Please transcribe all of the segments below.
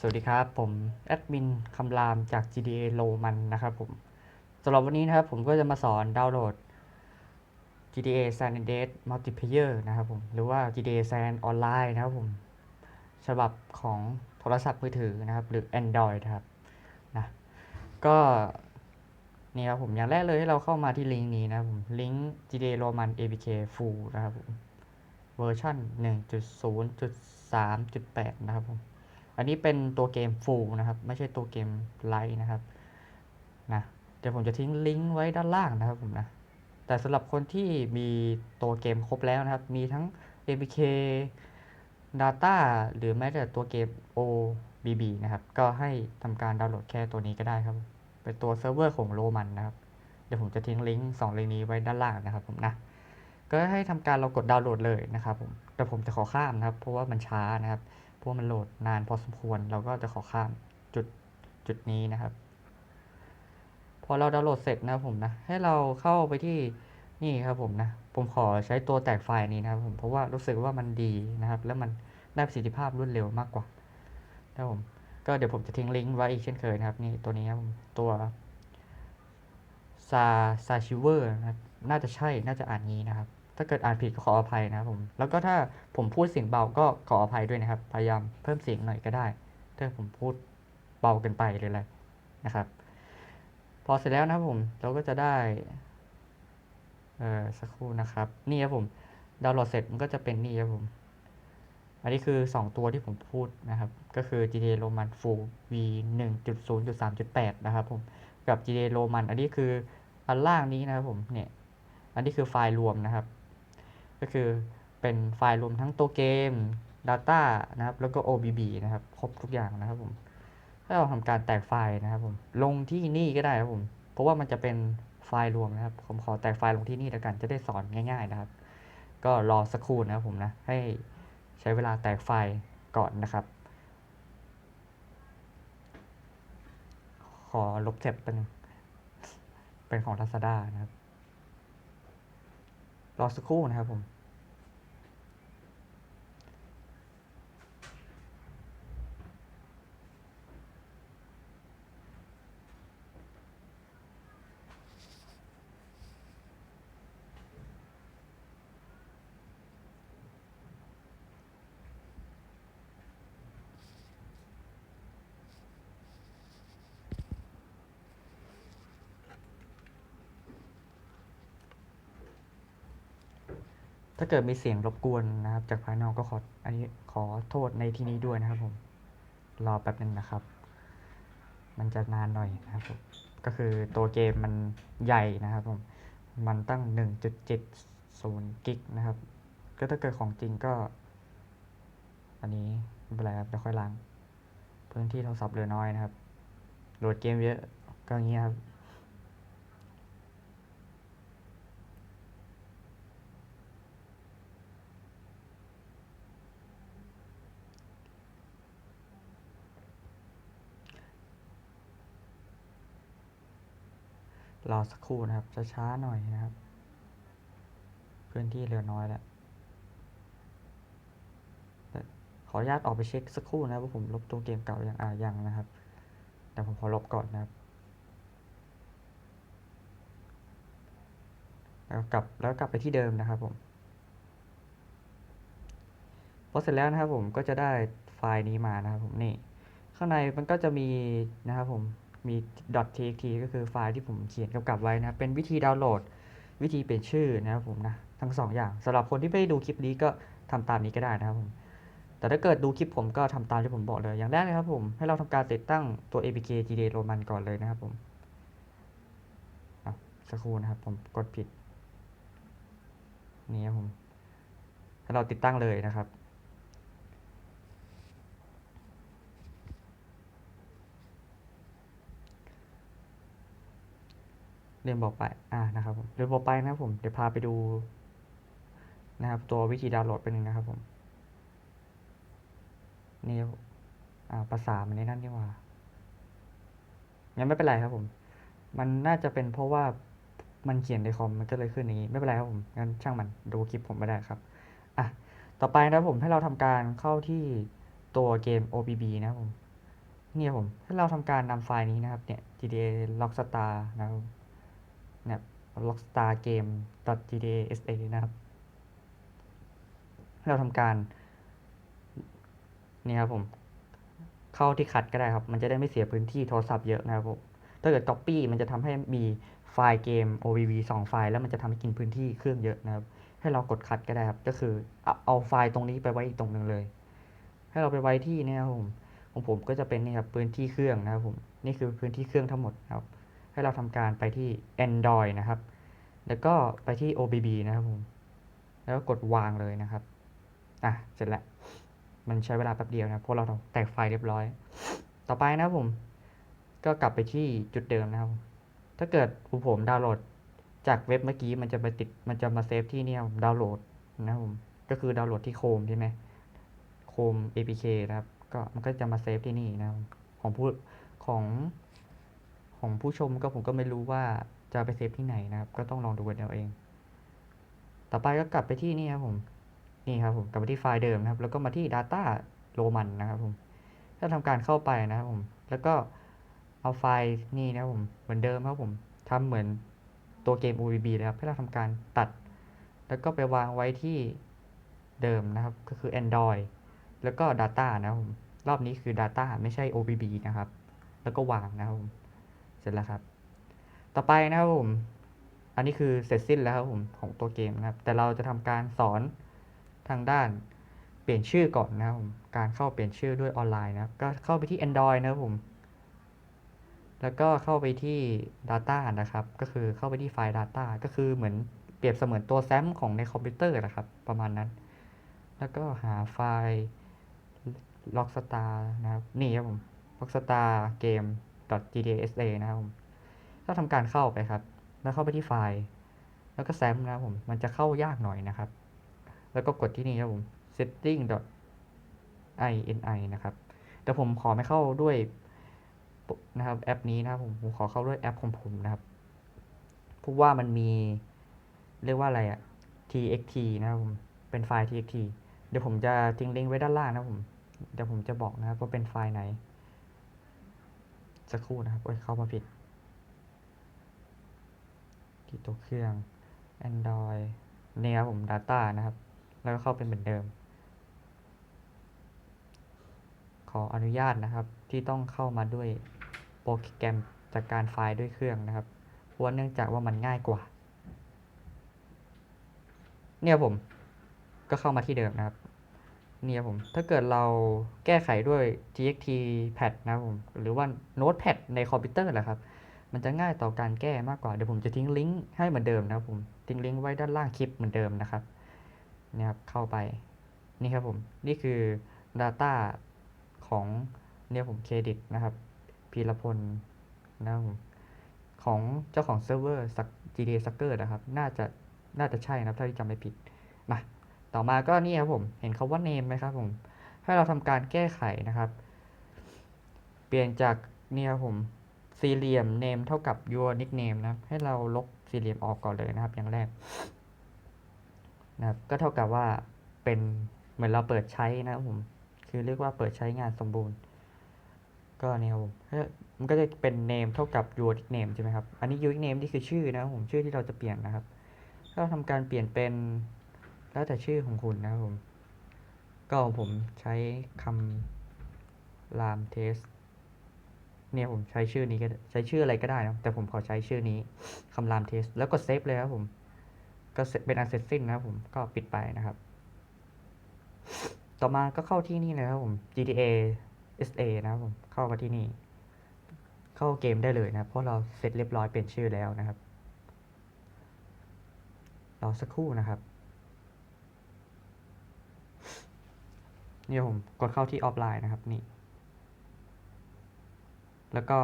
สวัสดีครับ ผมแอดมินคำรามจาก GTA โลมันนะครับผมสำหรับวันนี้นะครับผมก็จะมาสอนดาวน์โหลด GTA San Andreas Multiplayer นะครับผมหรือว่า GTA San Online นะครับผมฉบับของโทรศัพท์มือถือนะครับ หรือ Android นะครับนะก็นี่ครับผมอย่างแรกเลยให้เราเข้ามาที่ลิงก์นี้นะครับผมลิงก์ GTA Roman APK Full นะครับผมเวอร์ชัน1.0.3.8 นะครับผม อันนี้เป็นตัวเกม full นะครับ ไม่ใช่ตัวเกม light นะครับนะเดี๋ยวผมจะทิ้งลิงก์ไว้ด้านล่างนะครับผมนะแต่สำหรับคนที่มีตัวเกมครบแล้วนะครับ มีทั้ง APK Data หรือแม้แต่ตัวเกม OBB นะครับ ก็ให้ทำการดาวน์โหลดแค่ตัวนี้ก็ได้ครับ เป็นตัวเซิร์ฟเวอร์ของโรมันนะครับ เดี๋ยวผมจะทิ้งลิงก์สองลิงก์นี้ไว้ด้านล่างนะครับผมนะ ก็ให้ทำการเรากดดาวน์โหลดเลยนะครับผม แต่ผมจะขอข้ามนะครับ เพราะว่ามันช้านะครับ ราะว่ามันโหลดนานพอสมควร เราก็จะขอข้ามจุดจุดนี้นะครับ พอเราดาวน์โหลดเสร็จนะผมนะ ให้เราเข้าไปที่นี่ครับผมนะ ผมขอใช้ตัวแตกไฟล์นี้นะครับผม เพราะว่ารู้สึกว่ามันดีนะครับ แล้วมันได้ประสิทธิภาพรวดเร็วมากกว่านะผม ก็เดี๋ยวผมจะทิ้งลิงก์ไว้อีกเช่นเคยนะครับ นี่ตัวนี้ครับตัวซาซาชิเวอร์นะครับ น่าจะใช่ น่าจะอ่านงี้นะครับ ถ้าเกิดอ่านผิดก็ขออภัยนะครับผม แล้วก็ถ้าผมพูดเสียงเบาก็ขออภัยด้วยนะครับ พยายามเพิ่มเสียงหน่อยก็ได้ ถ้าผมพูดเบาเกินไปเลยแหละนะครับ พอเสร็จแล้วนะครับผมเราก็จะได้เอ่อสักครู่นะครับ นี่ครับผมดาวน์โหลดเสร็จมันก็จะเป็นนี่ครับผม อันนี้คือ 2 ตัวที่ผมพูดนะครับ ก็คือ GTA Roman Full V 1.0.3.8 นะครับผม กับ GTA Roman อันนี้คืออันล่างนี้นะครับผม เนี่ย อันนี้คือไฟล์รวมนะครับ ก็คือเป็นไฟล์รวมทั้งตัวเกม Data นะครับ แล้วก็ OBB นะครับ ครบทุกอย่างนะครับผมถ้าเราทำการแตกไฟล์นะครับผม ลงที่นี่ก็ได้ครับผม เพราะว่ามันจะเป็นไฟล์รวมนะครับ ผมขอแตกไฟล์ลงที่นี่แล้วกัน จะได้สอนง่าย ๆนะครับ ก็รอสักครู่นะครับผมนะ ให้ใช้เวลาแตกไฟล์ก่อนนะครับ ขอลบเท็บเป็นงเป็นของ Lazada นะครับ รอสักครู่นะครับผม ถ้าเกิดมีเสียงรบกวนนะครับ จากภายนอกก็ขออันนี้ขอโทษในที่นี้ด้วยนะครับผม รอแป๊บหนึ่งนะครับ มันจะนานหน่อยนะครับผมก็คือตัวเกมมันใหญ่นะครับผม มันตั้ง 1.70กิกนะครับ ก็ถ้าเกิดของจริงก็ อันนี้ไม่เป็นไรครับเดี๋ยวค่อยล้าง พื้นที่โทรศัพท์เหลือน้อยนะครับ โหลดเกมเยอะก็อย่างเงี้ยครับ รอสักครู่นะครับช้าๆหน่อยนะครับ พื้นที่เหลือน้อยแล้วขออนุญาตออกไปเช็คสักครู่นะครับว่าผมลบตัวเกมเก่าอยังอ่ายังนะครับ แต่ผมขอลบก่อนนะครับ แล้วกลับแล้วกลับไปที่เดิมนะครับผมพอเสร็จแล้วนะครับผมก็จะได้ไฟล์นี้มานะครับผมนี่ข้างในมันก็จะมีนะครับผม มี .txt ก็คือไฟล์ที่ผมเขียนกำกับไว้นะครับเป็นวิธีดาวน์โหลด วิธีเปลี่ยนชื่อนะครับผมนะ ทั้งสองอย่างสำหรับคนที่ไม่ได้ดูคลิปนี้ก็ทำตามนี้ก็ได้นะครับผม แต่ถ้าเกิดดูคลิปผมก็ทำตามที่ผมบอกเลย อย่างแรกนะครับผม ให้เราทำการติดตั้งตัว APK GTA Roman ก่อนเลยนะครับผมสักครู่นะครับผมกดผิด นี่ครับผมให้เราติดตั้งเลยนะครับ เรียนบอกไปอ่านะครับผมเรียนบอกไปนะครับผมเดี๋ยวพาไปดูนะครับ ตัววิธีดาวน์โหลดเป็นหนึ่งนะครับผมนี่อ่าภาษามันในนั่นนี่ว่ายังไม่เป็นไรครับผม มันน่าจะเป็นเพราะว่ามันเขียนในคอมมันก็เลยขึ้นอย่างนี้ไม่เป็นไรครับผมงั้นช่างมันดูคลิปผมไม่ได้ครับอะต่อไปนะครับผมให้เราทำการเข้าที่ตัวเกม OBB นะครับผมเนี่ยผมถ้เราทำการนำไฟล์นี้นะครับเนี่ย GTA Rockstar นะครับ เนี่ย Rockstar Game GTA SA นะครับ เราทำการ นี่ครับผม เข้าที่คัดก็ได้ครับ มันจะได้ไม่เสียพื้นที่โทรศัพท์เยอะนะครับผม ถ้าเกิด Copy มันจะทำให้มีไฟล์เกม OBB 2ไฟล์ แล้วมันจะทำให้กินพื้นที่เครื่องเยอะนะครับ ให้เรากดคัดก็ได้ครับ ก็คือเอาไฟล์ตรงนี้ไปไว้อีกตรงหนึ่งเลย ให้เราไปไว้ที่เนี่ยครับผมของผมก็จะเป็นนี่ครับพื้นที่เครื่องนะครับผม นี่คือพื้นที่เครื่องทั้งหมดครับ ให้เราทำการไปที่ Android นะครับ แล้วก็ไปที่ OBB นะครับผม แล้วก็กดวางเลยนะครับ อะ เสร็จแล้ว มันใช้เวลาแป๊บเดียวนะเพราะเราแตกไฟเรียบร้อย ต่อไปนะครับผม ก็กลับไปที่จุดเดิมนะครับ ถ้าเกิดผมดาวน์โหลดจากเว็บเมื่อกี้มันจะไปติด มันจะมาเซฟที่เนี่ยดาวน์โหลดนะครับผม ก็คือดาวน์โหลดที่โคมใช่ไหมโคม APK นะครับ ก็มันก็จะมาเซฟที่นี่นะครับ ของผู้ของ ของผู้ชมก็ผมก็ไม่รู้ว่าจะไปเซฟที่ไหนนะครับ ก็ต้องลองดูกันเอาเอง ต่อไปก็กลับไปที่นี่ครับผม นี่ครับผมกลับไปที่ไฟล์เดิมนะครับ แล้วก็มาที่ Data Roman นะครับผม ถ้าทำการเข้าไปนะครับผม แล้วก็เอาไฟล์นี่นะครับผม เหมือนเดิมครับผมทำเหมือนตัวเกม OBB นะครับให้เราทำการตัด แล้วก็ไปวางไว้ที่เดิมนะครับ ก็คือ Android แล้วก็ Data นะครับผม รอบนี้คือ Data ไม่ใช่ OBB นะครับ แล้วก็วางนะครับผม ร็จแล้วครับ ต่อไปนะครับผม อันนี้คือเสร็จสิ้นแล้วครับผมของตัวเกมนะครับ แต่เราจะทำการสอนทางด้านเปลี่ยนชื่อก่อนนะครับผม การเข้าเปลี่ยนชื่อด้วยออนไลน์นะครับ ก็เข้าไปที่ Android นะครับผม แล้วก็เข้าไปที่ Data นะครับ ก็คือเข้าไปที่ไฟล์ Data ก็คือเหมือนเปรียบเสมือนตัวแฟ้มของในคอมพิวเตอร์นะครับ ประมาณนั้น แล้วก็หาไฟล์ Rockstar นะครับ นี่ครับผม Rockstar Game .gtsa นะครับผมก็ทำการเข้าไปครับ แล้วเข้าไปที่ไฟล์ แล้วก็แซมนะครับผม มันจะเข้ายากหน่อยนะครับ แล้วก็กดที่นี่ครับผม setting .ini นะครับ แต่ผมขอไม่เข้าด้วยนะครับแอปนี้นะครับผม ผมขอเข้าด้วยแอปของผมนะครับเพราะว่ามันมีเรียกว่าอะไรอะ txt นะครับผม เป็นไฟล์ txt เดี๋ยวผมจะทิ้งลิงก์ไว้ด้านล่างนะครับผม เดี๋ยวผมจะบอกนะครับว่าเป็นไฟล์ไหน สักครู่นะครับโอ้ยเข้ามาผิดที่ตัวเครื่อง Android นี่ครับผม Data นะครับ แล้วก็เข้าเป็นเหมือนเดิม ขออนุญาตนะครับที่ต้องเข้ามาด้วยโปรแกรมจัดการไฟล์ด้วยเครื่องนะครับเพราะว่าเนื่องจากว่ามันง่ายกว่า เนี่ยผมก็เข้ามาที่เดิมนะครับ เนี่ยผมถ้าเกิดเราแก้ไขด้วย txt pad นะผมหรือว่า notepad ในคอมพิวเตอร์แหละครับ มันจะง่ายต่อการแก้มากกว่า เดี๋ยวผมจะทิ้งลิงก์ให้เหมือนเดิมนะครับผมทิ้งลิงก์ไว้ด้านล่างคลิปเหมือนเดิมนะครับเนี่ยครับเข้าไปนี่ครับผมนี่คือ Data ของเนี่ยผมเครดิตนะครับพีรพลนะครับผมของเจ้าของเซิร์ฟเวอร์ GTA Sucker นะครับ น่าจะน่าจะใช่นะครับถ้าที่จำไม่ผิดมา ต่อมาก็นี่ครับผม เห็นคาว่า name ไหมครับผม ให้เราทำการแก้ไขนะครับ เปลี่ยนจากนี่ครับผม สี่เหลี่ยม name เท่ากับ your nickname นะครับ ให้เราลบสี่เหลี่ยมออกก่อนเลยนะครับ อย่างแรกนะครับ ก็เท่ากับว่าเป็นเหมือนเราเปิดใช้นะครับผม คือเรียกว่าเปิดใช้งานสมบูรณ์ ก็นี่ครับผมมันก็จะเป็น name เท่ากับ your nickname ใช่ไหมครับ อันนี้ your nickname นี่คือชื่อนะครับผม ชื่อที่เราจะเปลี่ยนนะครับ ถ้าเราทำการเปลี่ยนเป็น แล้วแต่ชื่อของคุณนะครับผม ก็ผมใช้คำรามเทสเนี่ยผมใช้ชื่อนี้ก็ใช้ชื่ออะไรก็ได้นะ แต่ผมขอใช้ชื่อนี้คำรามเทสแล้วก็เซฟเลยครับผม ก็เป็นอันเสร็จสิ้นนะครับผม ก็ปิดไปนะครับ ต่อมาก็เข้าที่นี่เลยครับผม GTA SA นะครับผม เข้ามาที่นี่เข้าเกมได้เลยนะเพราะเราเสร็จเรียบร้อยเปลี่ยนชื่อแล้วนะครับ รอสักครู่นะครับ นี่ผมกดเข้าที่ออฟไลน์นะครับนี่ แล้วก็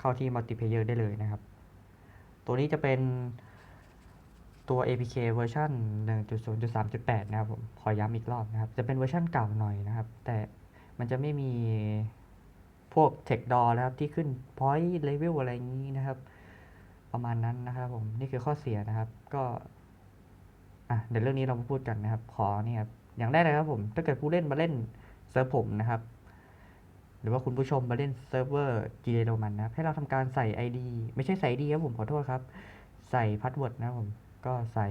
เข้าที่มัลติเพเยอร์ได้เลยนะครับ ตัวนี้จะเป็นตัว APK เวอร์ชัน1.0.3.8 นะครับผม ขอย้ำอีกรอบนะครับ จะเป็นเวอร์ชันเก่าหน่อยนะครับ แต่มันจะไม่มีพวก Tech d o แล้วครับ ที่ขึ้น Point Level อะไรอย่างนี้นะครับ ประมาณนั้นนะครับผม นี่คือข้อเสียนะครับ ก็ อะ เดี๋ยวเรื่องนี้เรามาพูดกันนะครับ ขอเนี่ยครับ อย่างแรกเลยครับผมถ้าเกิดผู้เล่นมาเล่นเซิร์ฟผมนะครับ หรือว่าคุณผู้ชมมาเล่นเซิร์ฟเวอร์ g a โรมันนะครับ ให้เราทำการใส่ ID ไม่ใช่ใส่ ID ครับผมขอโทษครับ ใส่พาสเวิร์ดนะครับผมก็ใส่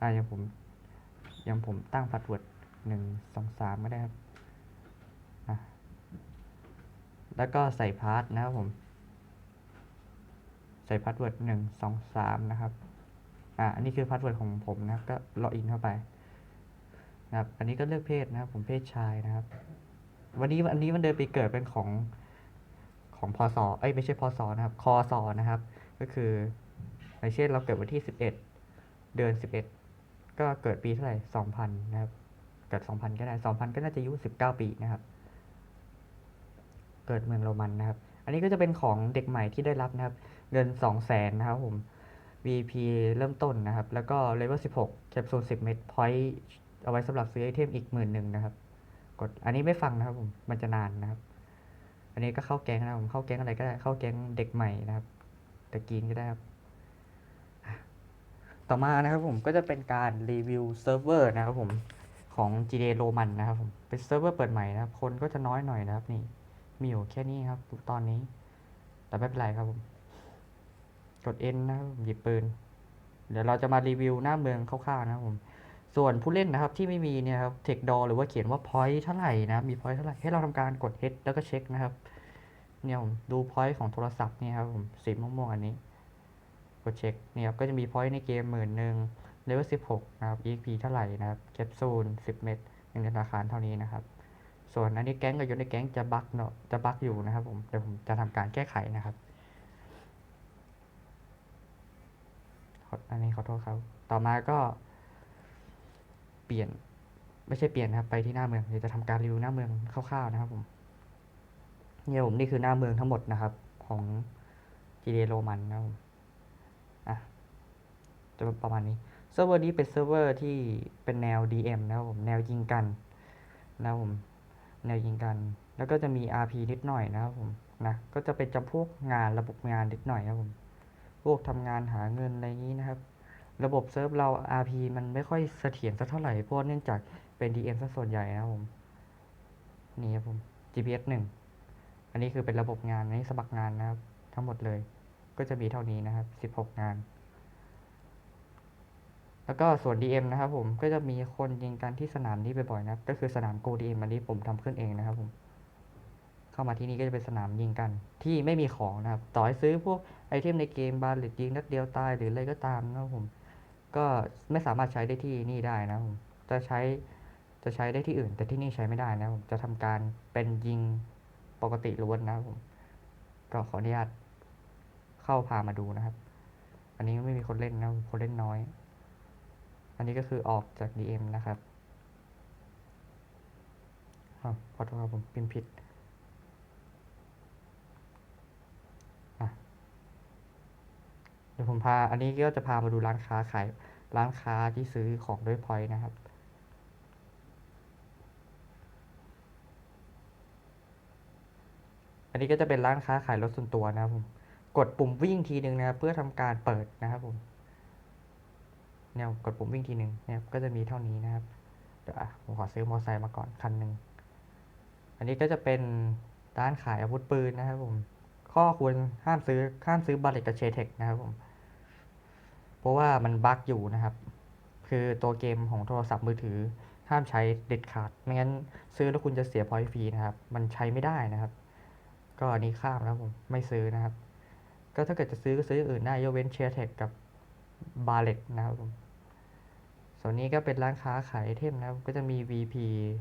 อ่าอย่างผมอย่างผมตั้งพาสเวิร์ดหนึ่งสองสามก็ได้ครับแล้วก็ใส่พาสนะครับผม ใส่พาสเวิร์ดหนึ่งสองสามนะครับ อ่า อันนี้คือพาสเวิร์ดของผมนะ ก็ล็อกอินเข้าไป นะครับ อันนี้ก็เลือกเพศนะครับ ผมเพศชายนะครับ วันนี้วันนี้มันเดินไปเกิดเป็นของของพศเอ้ยไม่ใช่พศนะครับ คศนะครับ ก็คืออย่างเช่นเราเกิดวันที่สิบเอ็ดเดือนสิบเอ็ดก็เกิดปีเท่าไหร่สองพันนะครับ เกิดสองพันก็ได้สองพันก็น่าจะอายุสิบเก้าปีนะครับ เกิดเมืองโรมันนะครับ อันนี้ก็จะเป็นของเด็กใหม่ที่ได้รับนะครับ เงินสองแสนนะครับผม VP เริ่มต้นนะครับ แล้วก็ Level 16 แคปซูล 10 เม็ด Point เอาไว้สำหรับซื้อไอเทมอีกหมื่นหนึ่งนะครับ กดอันนี้ไม่ฟังนะครับผมมันจะนานนะครับ อันนี้ก็เข้าแก๊งนะครับผมเข้าแก๊งอะไรก็ได้เข้าแก๊งเด็กใหม่นะครับตะกีนก็ได้ครับต่อมานะครับผมก็จะเป็นการรีวิวเซิร์ฟเวอร์นะครับผมของ GD Roman นะครับผมเป็นเซิร์ฟเวอร์เปิดใหม่นะครับ คนก็จะน้อยหน่อยนะครับนี่มีอยู่แค่นี้ครับตอนนี้ แต่ไม่เป็นไรครับผม กด N นะครับหยิบปืน เดี๋ยวเราจะมารีวิวหน้าเมืองคร่าวๆนะครับผม ส่วนผู้เล่นนะครับที่ไม่มีเนี่ยครับเทคดอหรือว่าเขียนว่า point เท่าไหร่นะมี point เท่าไหร่ให้เราทำการกด H แล้วก็เช็คนะครับเนี่ยผมดู point ของโทรศัพท์เนี่ยครับผมสีม่วงๆอันนี้ กดเช็คเนี่ยครับก็จะมี point ในเกมหมื่นหนึ่งเลเวล16นะครับ EXP เท่าไหร่นะครับแคปซูล10เม็ดเงินธนาคารเท่านี้นะครับ ส่วนอันนี้แก๊งกับยศในแก๊งจะบั๊กเนาะจะบั๊กอยู่นะครับผมเดี๋ยวผมจะทำการแก้ไขนะครับออันนี้ขอโทษครับต่อมาก็ เปลี่ยนไม่ใช่เปลี่ยนนะครับไปที่หน้าเมืองเดี๋ยวจะทำการรีวิวหน้าเมืองคร่าวๆนะครับผมเนี่ยผมนี่คือหน้าเมืองทั้งหมดนะครับ ของ GD Roman นะครับผมอะจะประมาณนี้เซิร์ฟเวอร์นี้เป็นเซิร์ฟเวอร์ที่เป็นแนว DM นะครับผมแนวยิงกันนะครับผมแนวยิงกัน แล้วก็จะมี RP นิดหน่อยนะครับผมนะก็จะเป็นจำพวกงานระบบงานนิดหน่อยนะครับผมพวกทำงานหาเงินอะไรอย่างนี้นะครับ ระบบเซิร์ฟเรา RP มันไม่ค่อยเสถียรสักเท่าไหร่เพราะเนื่องจากเป็น DM ซะส่วนใหญ่นะครับผม นี่ครับผม GPS 1 อันนี้คือเป็นระบบงาน อันนี้สมัครงานนะครับ ทั้งหมดเลย ก็จะมีเท่านี้นะครับ 16 งาน แล้วก็ส่วน DM นะครับผม ก็จะมีคนยิงกันที่สนามนี้บ่อยๆนะครับ ก็คือสนาม Go DM อันนี้ผมทำขึ้นเองนะครับผม เข้ามาที่นี่ก็จะเป็นสนามยิงกัน ที่ไม่มีของนะครับ ต่อให้ซื้อพวกไอเทมในเกมบาร์หรือยิงนัดเดียวตายหรืออะไรก็ตามนะครับผม ก็ไม่สามารถใช้ได้ที่นี่ได้นะผมจะใช้จะใช้ได้ที่อื่น แต่ที่นี่ใช้ไม่ได้นะผมจะทำการเป็นยิงปกติล้วนนะผมก็ขออนุญาตเข้าพามาดูนะครับ อันนี้ไม่มีคนเล่นนะคนเล่นน้อย อันนี้ก็คือออกจาก DM นะครับขอโทษครับผมพิมพ์ผิด เดี๋ยวผมพา อันนี้ก็จะพามาดูร้านค้าขายร้านค้าที่ซื้อของด้วยพอยต์นะครับ อันนี้ก็จะเป็นร้านค้าขายรถส่วนตัวนะครับผม กดปุ่มวิ่งทีหนึ่งนะครับเพื่อทำการเปิดนะครับผมเนี่ยกดปุ่มวิ่งทีหนึ่งเนี่ยก็จะมีเท่านี้นะครับ เดี๋ยวผมขอซื้อมอเตอร์ไซค์มาก่อนคันหนึ่ง อันนี้ก็จะเป็นร้านขายอาวุธปืนนะครับผม ข้อควรห้ามซื้อห้ามซื้อบาเลตกับเชเทคนะครับผม เพราะว่ามันบั๊กอยู่นะครับ คือตัวเกมของโทรศัพท์มือถือห้ามใช้เด็ดขาด ไม่งั้นซื้อแล้วคุณจะเสียพอยต์ฟรีนะครับ มันใช้ไม่ได้นะครับ ก็อันนี้ข้ามนะครับผม ไม่ซื้อนะครับ ก็ถ้าเกิดจะซื้อก็ซื้ออื่นได้ยกเว้นเชเทคกับบาเลตนะครับผม ส่วนนี้ก็เป็นร้านค้าขายไอเทมนะครับ ก็จะมี VP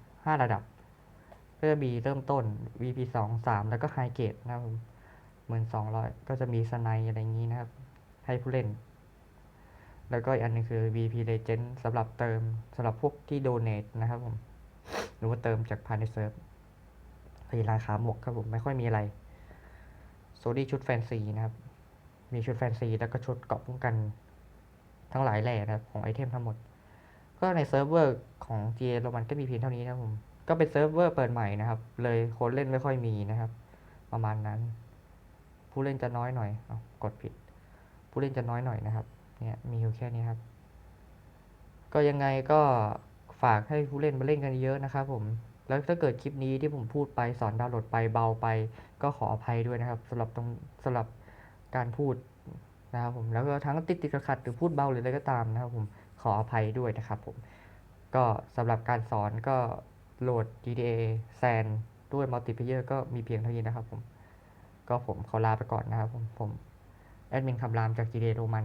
5 ระดับ ก็จะมีเริ่มต้น VP 2 3 แล้วก็ไฮเกรดนะครับผมหมื่นสองร้อยก็จะมีสไนอะไรอย่างนี้นะครับ ให้ผู้เล่น แล้วก็อีกอันนึงคือ VP Legend สำหรับเติมสำหรับพวกที่โดเน a นะครับผม หรือว่าเติมจากภายในเซิร์ฟมีราคาหมวกครับผมไม่ค่อยมีอะไรโซดี้ชุดแฟนซีนะครับ มีชุดแฟนซีแล้วก็ชุดเกราะป้องกันทั้งหลายแหล่นะครับของไอเทมทั้งหมด ก็ในเซิร์ฟเวอร์ของ GA โรมันก็มีเพียงเท่านี้นะครับผม ก็เป็นเซิร์ฟเวอร์เปิดใหม่นะครับ เลยคนเล่นไม่ค่อยมีนะครับ ประมาณนั้น ผู้เล่นจะน้อยหน่อยอากดผิด ผู้เล่นจะน้อยหน่อยนะครับ เนี่ยมีอยู่แค่นี้ครับ ก็ยังไงก็ฝากให้ผู้เล่นมาเล่นกันเยอะนะครับผม แล้วถ้าเกิดคลิปนี้ที่ผมพูดไปสอนดาวน์โหลดไปเบาไป ก็ขออภัยด้วยนะครับสำหรับตรงสำหรับการพูดนะครับผมแล้วก็ทั้งติดติดขัดหรือพูดเบาหรืออะไรก็ตามนะครับผมขออภัยด้วยนะครับผมก็สำหรับการสอนก็โหลด GTA San ด้วยมัลติเพเยอร์ก็มีเพียงเท่านี้นะครับผม ก็ผมขอลาไปก่อนนะครับผม ผม แอดมินคำรามจาก GTA โรมัน